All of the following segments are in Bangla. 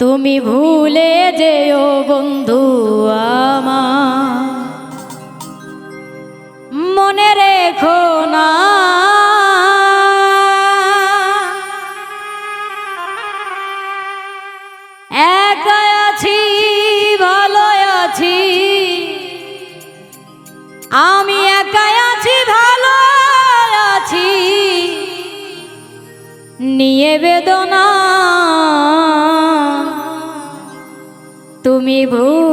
তুমি ভুলে যেও বন্ধু নিয়ে বেদনা। তুমি ভুল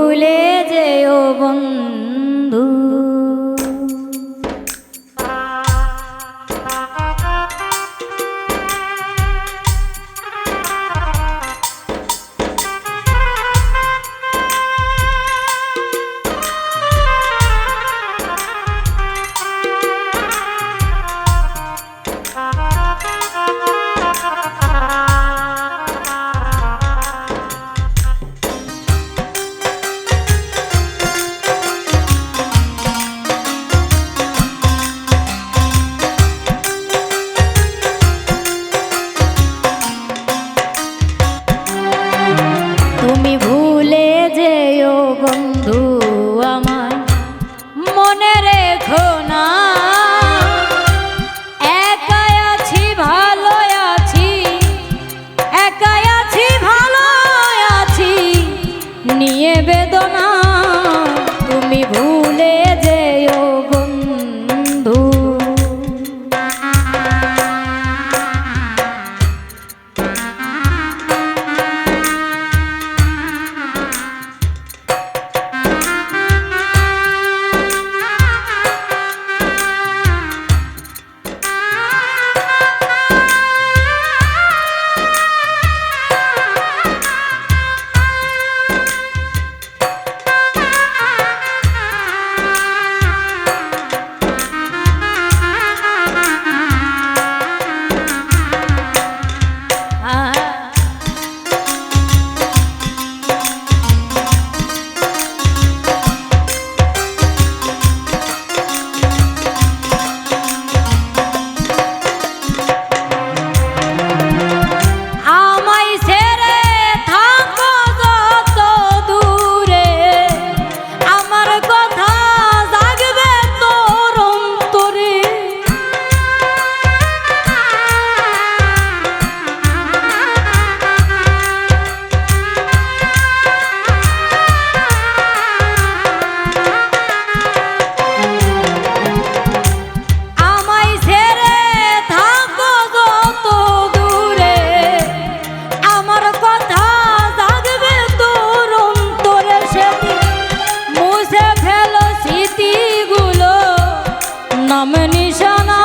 নাম নিশানা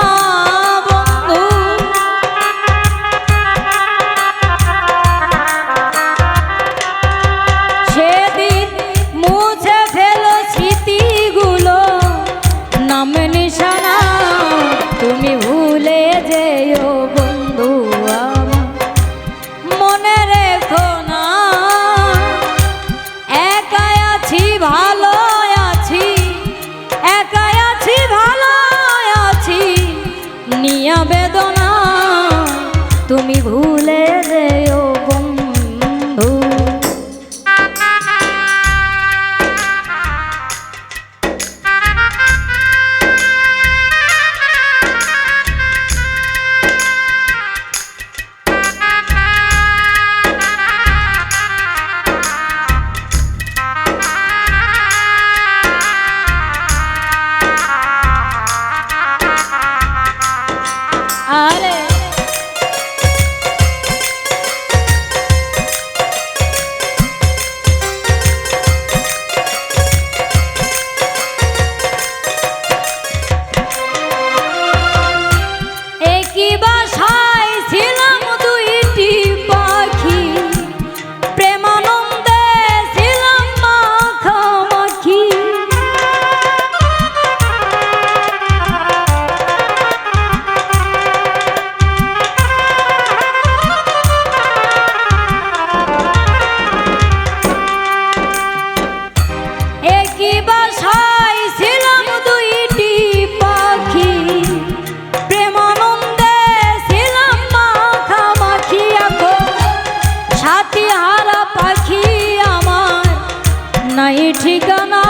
বন্ধু। সেদিন মুছে ফেল স্মৃতিগুলো নাম নিশানা তুমি ভুলে যেও বেদনা তুমি ভুলে যেও। নাই ঠিকানা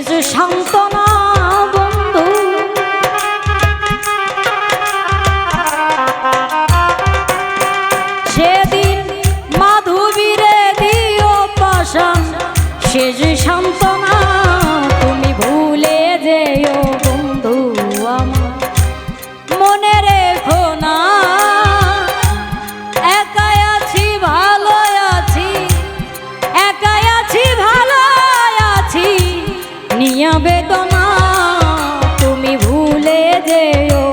শেষ বেদনা তুমি ভুলে যেও।